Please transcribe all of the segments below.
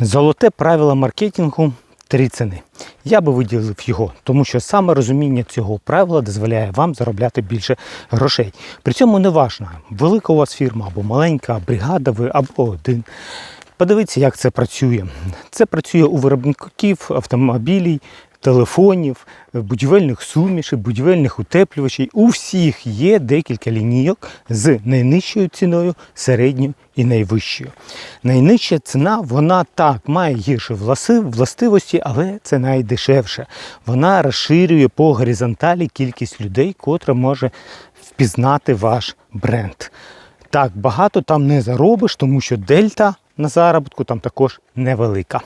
Золоте правило маркетингу три ціни. Я би виділив його, тому що саме розуміння цього правила дозволяє вам заробляти більше грошей. При цьому не важно, велика у вас фірма або маленька, бригада ви або один. Подивіться, як це працює. Це працює у виробників автомобілів, телефонів, будівельних сумішей, будівельних утеплювачів. У всіх є декілька лінійок з найнижчою ціною, середньою і найвищою. Найнижча ціна, вона так має гірші властивості, але це найдешевше. Вона розширює по горизонталі кількість людей, котра може впізнати ваш бренд. Так, багато там не заробиш, тому що дельта на заробітку там також невелика.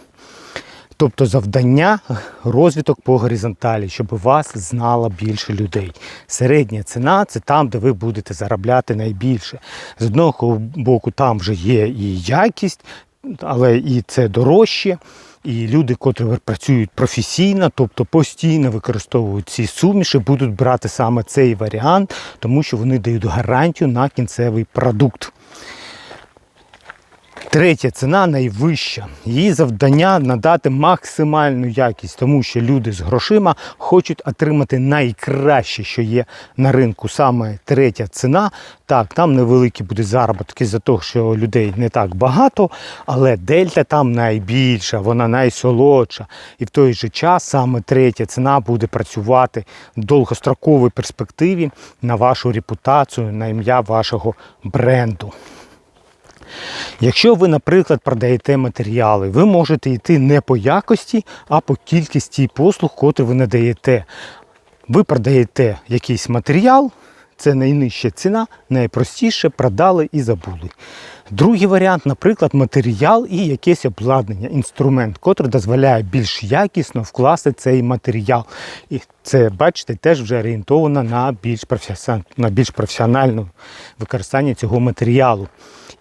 Тобто завдання розвиток по горизонталі, щоб вас знало більше людей. Середня ціна це там, де ви будете заробляти найбільше. З одного боку, там вже є і якість, але і це дорожче. І люди, котрі працюють професійно, тобто постійно використовують ці суміші, будуть брати саме цей варіант, тому що вони дають гарантію на кінцевий продукт. Третя ціна найвища. Її завдання надати максимальну якість, тому що люди з грошима хочуть отримати найкраще, що є на ринку. Саме третя ціна. Так, там невеликі буде заробітки за того, що людей не так багато, але дельта там найбільша, вона найсолодша. І в той же час саме третя ціна буде працювати в довгостроковій перспективі на вашу репутацію, на ім'я вашого бренду. Якщо ви, наприклад, продаєте матеріали, ви можете йти не по якості, а по кількості послуг, котрі ви надаєте. Ви продаєте якийсь матеріал, це найнижча ціна, найпростіше продали і забули. Другий варіант, наприклад, матеріал і якесь обладнання, інструмент, котрий дозволяє більш якісно вкласти цей матеріал. І це, бачите, теж вже орієнтовано на більш, на більш професіональне використання цього матеріалу.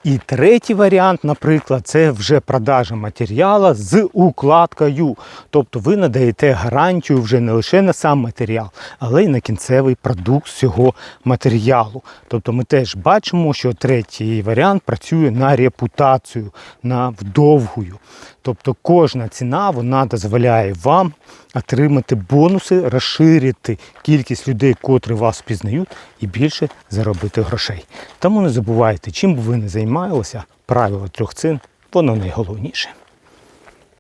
І третій варіант, наприклад, це вже продажа матеріалу з укладкою. Тобто ви надаєте гарантію вже не лише на сам матеріал, але й на кінцевий продукт цього матеріалу. Тобто ми теж бачимо, що третій варіант працює на репутацію, на вдовгую. Тобто кожна ціна вона дозволяє вам отримати бонуси, розширити кількість людей, котрі вас впізнають, і більше заробити грошей. Тому не забувайте, чим би ви не займалися, правило трьох цін, воно найголовніше.